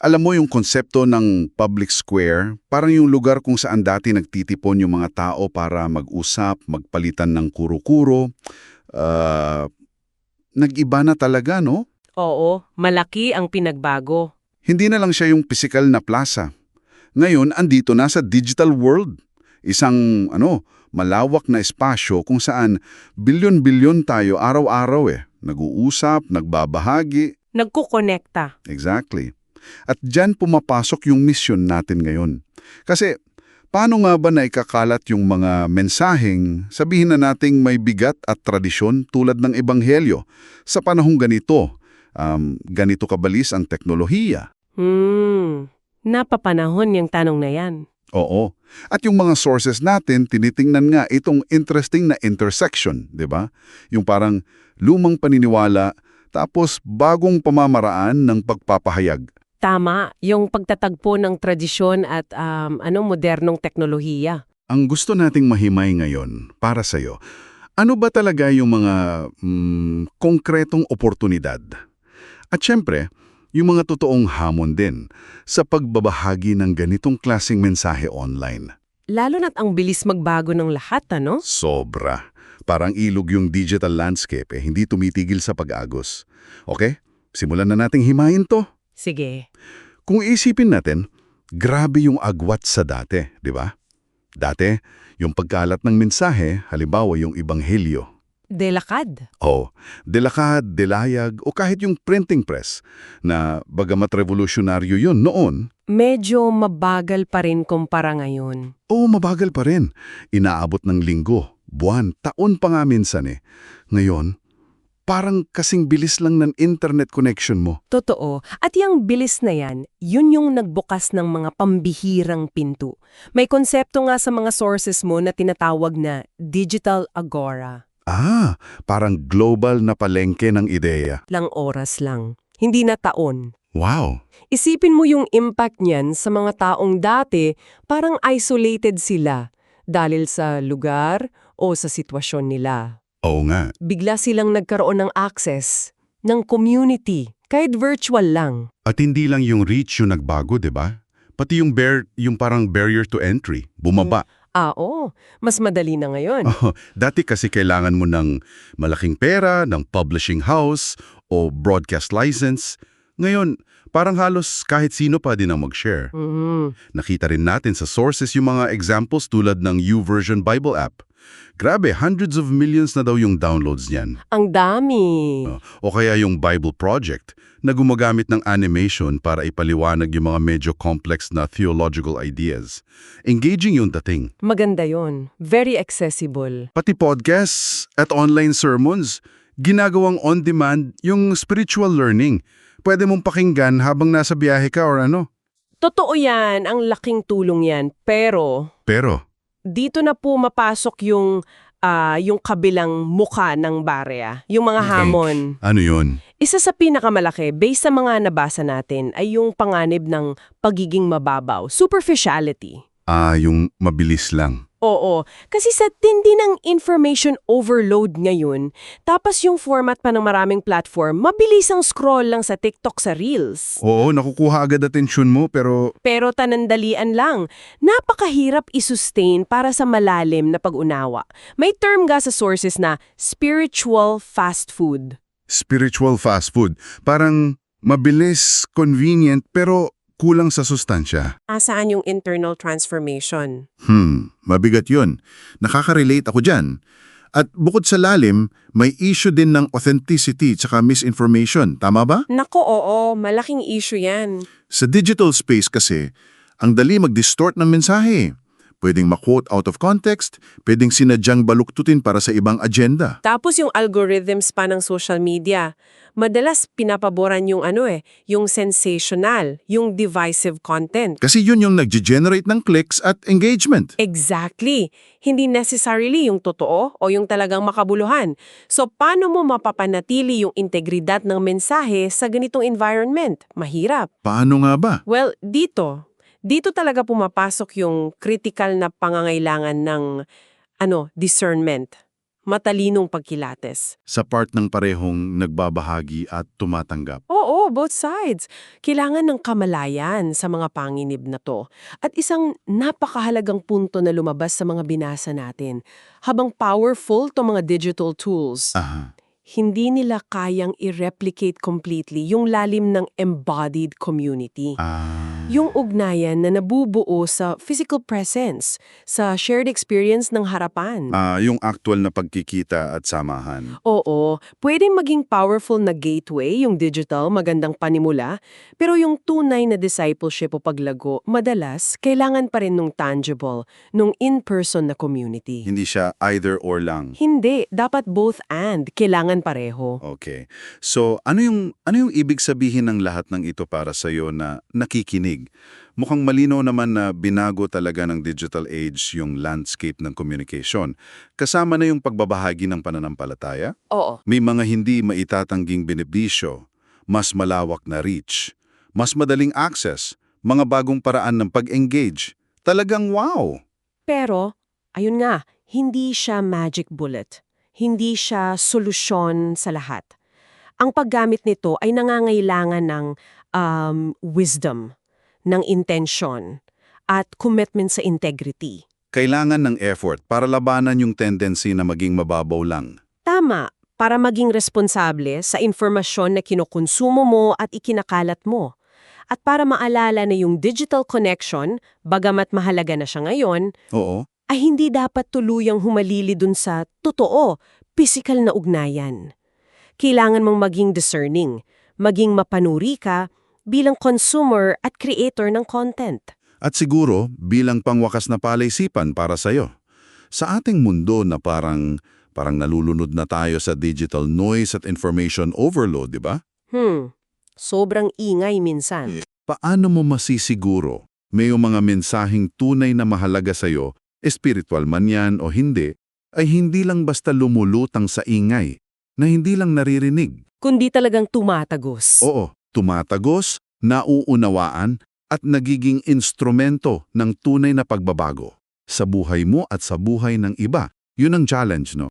Alam mo yung konsepto ng public square, parang yung lugar kung saan dati nagtitipon yung mga tao para mag-usap, magpalitan ng kuro-kuro. Ah, nag-iba na talaga, no? Oo, malaki ang pinagbago. Hindi na lang siya yung physical na plaza. Ngayon, andito na sa digital world. Isang, ano, malawak na espasyo kung saan bilyon-bilyon tayo araw-araw eh. Nag-uusap, nagbabahagi. Nagkukonekta. Exactly. At dyan pumapasok yung mission natin ngayon. Kasi, paano nga ba na ikakalat yung mga mensaheng sabihin na nating may bigat at tradisyon tulad ng ebanghelyo sa panahong ganito? Um, ganito kabalis ang teknolohiya. Hmm, napapanahon yung tanong na yan. Oo. At yung mga sources natin, tinitingnan nga itong interesting na intersection, di ba? Yung parang lumang paniniwala, tapos bagong pamamaraan ng pagpapahayag. Tama, yung pagtatagpo ng tradisyon at um, ano modernong teknolohiya. Ang gusto nating mahimay ngayon para sa'yo, ano ba talaga yung mga mm, konkretong oportunidad? At syempre, yung mga totoong hamon din sa pagbabahagi ng ganitong klasing mensahe online. Lalo na't ang bilis magbago ng lahat, ano? Sobra. Parang ilog yung digital landscape eh, hindi tumitigil sa pag-agos. Okay? Simulan na nating himayin to. Sige. Kung isipin natin, grabe yung agwat sa dati, di ba? Dati, yung pagkalat ng mensahe, halimbawa yung ibanghelyo. Delakad. O, delakad, delayag, o kahit yung printing press, na bagamat revolusyonaryo yun noon, Medyo mabagal pa rin kumpara ngayon. o mabagal pa rin. Inaabot ng linggo, buwan, taon pa nga minsan eh. Ngayon, parang kasing bilis lang ng internet connection mo. Totoo. At yung bilis na yan, yun yung nagbukas ng mga pambihirang pinto. May konsepto nga sa mga sources mo na tinatawag na digital agora. Ah, parang global na palengke ng ideya. Lang oras lang. Hindi na taon. Wow! Isipin mo yung impact niyan sa mga taong dati parang isolated sila dahil sa lugar o sa sitwasyon nila. Oo nga. Bigla silang nagkaroon ng access, ng community, kahit virtual lang. At hindi lang yung reach yung nagbago, di ba? Pati yung bar yung parang barrier to entry, bumaba. Ah, oo. Mas madali na ngayon. Oh, dati kasi kailangan mo ng malaking pera, ng publishing house, o broadcast license. Ngayon, parang halos kahit sino pa din ang mag-share. Mhm. Nakita rin natin sa sources yung mga examples tulad ng YouVersion Bible app. Grabe, hundreds of millions na daw yung downloads niyan. Ang dami. O kaya yung Bible Project na gumagamit ng animation para ipaliwanag yung mga medyo complex na theological ideas. Engaging yung dating. Maganda yon. Very accessible. Pati podcasts at online sermons, ginagawang on-demand yung spiritual learning. Pwede mong pakinggan habang nasa biyahe ka or ano. Totoo yan. Ang laking tulong yan. Pero, Pero, dito na po mapasok yung, ah, yung kabilang muka ng barya. Yung mga Okay. hamon. ano yun? Isa sa pinakamalaki, based sa mga nabasa natin, ay yung panganib ng pagiging mababaw, superficiality. Ah, yung mabilis lang. Oo, kasi sa tindi ng information overload ngayon, tapos yung format pa ng maraming platform, mabilis ang scroll lang sa TikTok sa Reels. Oo, nakukuha agad atensyon mo pero Pero tanandalian lang, napakahirap isustain para sa malalim na pag-unawa. May term ga sa sources na spiritual fast food. spiritual fast food. Parang mabilis, convenient, pero kulang sa sustansya. Asaan yung internal transformation? Hmm, mabigat yun. Nakaka-relate ako dyan. At bukod sa lalim, may issue din ng authenticity tsaka misinformation. Tama ba? Nako, oo, malaking issue yan. Sa digital space kasi, ang dali mag-distort ng mensahe. Pwedeng ma-quote out of context, pwedeng sinadyang baluktutin para sa ibang agenda. Tapos yung algorithms pa ng social media, madalas pinapaboran yung ano eh, yung sensational, yung divisive content. Kasi yun yung nag-generate ng clicks at engagement. Exactly. Hindi necessarily yung totoo o yung talagang makabuluhan. So paano mo mapapanatili yung integridad ng mensahe sa ganitong environment? Mahirap. Paano nga ba? Well, dito, dito talaga pumapasok yung critical na pangangailangan ng ano, discernment. matalinong pagkilates. Sa part ng parehong nagbabahagi at tumatanggap. Oo, both sides. Kailangan ng kamalayan sa mga panginib na to. At isang napakahalagang punto na lumabas sa mga binasa natin. Habang powerful to mga digital tools, Aha. Hindi nila kayang i-replicate completely yung lalim ng embodied community. Ah. Yung ugnayan na nabubuo sa physical presence, sa shared experience ng harapan. Ah, yung actual na pagkikita at samahan. Oo, pwedeng maging powerful na gateway yung digital, magandang panimula, pero yung tunay na discipleship o paglago, madalas, kailangan pa rin nung tangible, nung in-person na community. Hindi siya either or lang. Hindi, dapat both and, kailangan pareho. Okay. So, ano yung ano yung ibig sabihin ng lahat ng ito para sa na nakikinig? Mukhang malinaw naman na binago talaga ng digital age yung landscape ng communication. Kasama na yung pagbabahagi ng pananampalataya. Oo. May mga hindi maitatangging benepisyo, mas malawak na reach, mas madaling access, mga bagong paraan ng pag-engage. Talagang wow! Pero, ayun nga, hindi siya magic bullet. Hindi siya solusyon sa lahat. Ang paggamit nito ay nangangailangan ng um, wisdom, ng intention, at commitment sa integrity. Kailangan ng effort para labanan yung tendency na maging mababaw lang. Tama, para maging responsable sa informasyon na kinukonsumo mo at ikinakalat mo. At para maalala na yung digital connection, bagamat mahalaga na siya ngayon, Oo, ay hindi dapat tuluyang humalili dun sa totoo, physical na ugnayan. Kailangan mong maging discerning, maging mapanuri ka bilang consumer at creator ng content. At siguro, bilang pangwakas na palaisipan para sa'yo. Sa ating mundo na parang, parang nalulunod na tayo sa digital noise at information overload, di ba? Hmm, sobrang ingay minsan. Paano mo masisiguro may mga mensaheng tunay na mahalaga sa'yo, espiritual man yan o hindi, ay hindi lang basta lumulutang sa ingay, na hindi lang naririnig. Kundi talagang tumatagos. Oo, tumatagos, nauunawaan, at nagiging instrumento ng tunay na pagbabago. Sa buhay mo at sa buhay ng iba. Yun ang challenge, no?